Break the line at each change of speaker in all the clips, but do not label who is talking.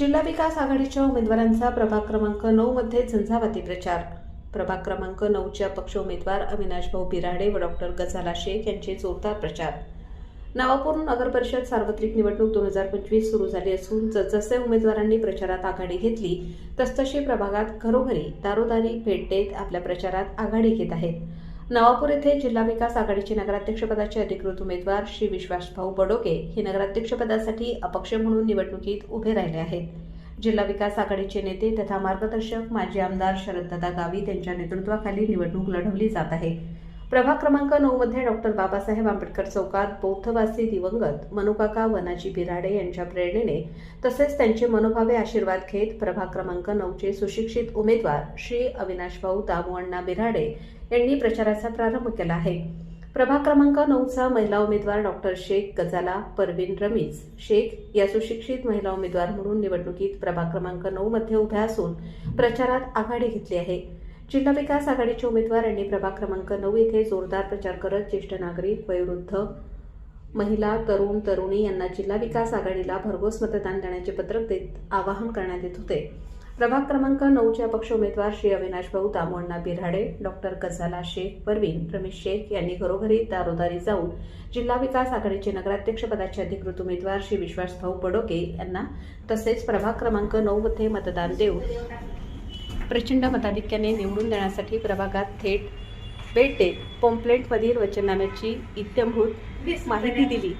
जिल्हा विकास आघाडीच्या उमेदवारांचा प्रभाग क्रमांक नऊ मध्ये झंझावाती प्रचार. प्रभाग क्रमांक नऊचे अपक्ष उमेदवार अविनाश भाऊ बिराडे व डॉक्टर गझाला शेख यांचे जोरदार प्रचार. नवापूर नगर परिषद सार्वत्रिक निवडणूक दोन हजार पंचवीस सुरू झाली असून जसजसे उमेदवारांनी प्रचारात आघाडी घेतली तसतशी प्रभागात घरोघरी दारोदारी भेट देत आपल्या प्रचारात आघाडी घेत आहेत. नवापूर येथे जिल्हा विकास आघाडीचे नगराध्यक्षपदाचे अधिकृत उमेदवार श्री विश्वासभाऊ बडोके हे नगराध्यक्षपदासाठी अपक्ष म्हणून निवडणुकीत उभे राहिले आहेत. जिल्हा विकास आघाडीचे नेते तथा मार्गदर्शक माजी आमदार शरददादा गावित यांच्या नेतृत्वाखाली निवडणूक लढवली जात आहे. प्रभाग क्रमांक नऊ मध्ये डॉक्टर बाबासाहेब आंबेडकर चौकात बौद्धवासी दिवंगत मनुकाका वनाजी बिराडे यांच्या प्रेरणेने तसेच त्यांचे मनोभावे आशीर्वाद घेत प्रभाग क्रमांक नऊचे सुशिक्षित उमेदवार श्री अविनाश भाऊ दामोअण्णा बिराडे यांनी प्रचाराचा प्रारंभ केला आहे. प्रभाग क्रमांक नऊचा महिला उमेदवार डॉक्टर शेख गजाला परवीन रमीज. शेख या सुशिक्षित महिला उमेदवार म्हणून निवडणुकीत प्रभाग क्रमांक नऊ मध्ये उभ्या असून प्रचारात आघाडी घेतली आहे. जिल्हा विकास आघाडीचे उमेदवार यांनी प्रभाग क्रमांक नऊ येथे जोरदार प्रचार करत ज्येष्ठ नागरिक वयोवृद्ध महिला तरुण तरुणी यांना जिल्हा विकास आघाडीला भरघोस मतदान देण्याचे पत्रक देत आवाहन करण्यात येत होते. प्रभाग क्रमांक नऊचे अपक्ष उमेदवार श्री अविनाश भाऊ दामोण्णा बिराडे डॉक्टर गझाला शेख परवीन रमेश शेख यांनी घरोघरी दारोदारी जाऊन जिल्हा विकास आघाडीचे नगराध्यक्षपदाचे अधिकृत उमेदवार श्री विश्वासभाऊ बडोके यांना तसेच प्रभाग क्रमांक नऊ मध्ये मतदान देऊन प्रचंड मताधिक्याने निवडून देण्यासाठी प्रभागात थेट बेटे पॉम्पलेटमधील वचननाम्याची इत्यंभूत माहिती दिली.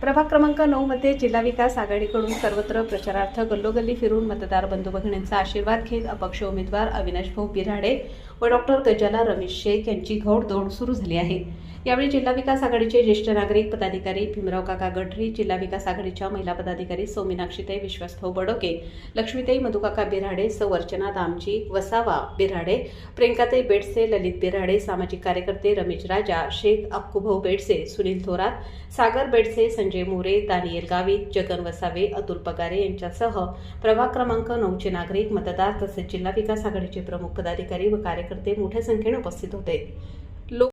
प्रभाग क्रमांक नऊमध्ये जिल्हा विकास आघाडीकडून सर्वत्र प्रचारार्थ गल्लोगल्ली फिरून मतदार बंधू भगिनींचा आशीर्वाद घेत अपक्ष उमेदवार अविनाश भाऊ बिराडे व डॉक्टर गजाला रमेश शेख यांची घोडदौड सुरू झाली आहे. यावेळी जिल्हा विकास आघाडीचे ज्येष्ठ नागरिक पदाधिकारी भीमराव काका गढरी जिल्हा विकास आघाडीच्या महिला पदाधिकारी सौमीनाक्षीताई विश्वासभाऊ बडोके लक्ष्मीताई मधुकाका बिराडे सौ अर्चना दामजी वसावा बिराडे प्रियंकाताई बेडसे ललित बिराडे सामाजिक कार्यकर्ते रमेश राजा शेख अक्कूभाऊ बेडसे सुनील थोरात सागर बेडसे संजय मोरे दानियल गावित जगन वसावे अतुल पगारे यांच्यासह प्रभाग क्रमांक नऊचे नागरिक मतदार तसेच जिल्हा विकास आघाडीचे प्रमुख पदाधिकारी व कार्यकर्ते मोठ्या संख्येने उपस्थित होते.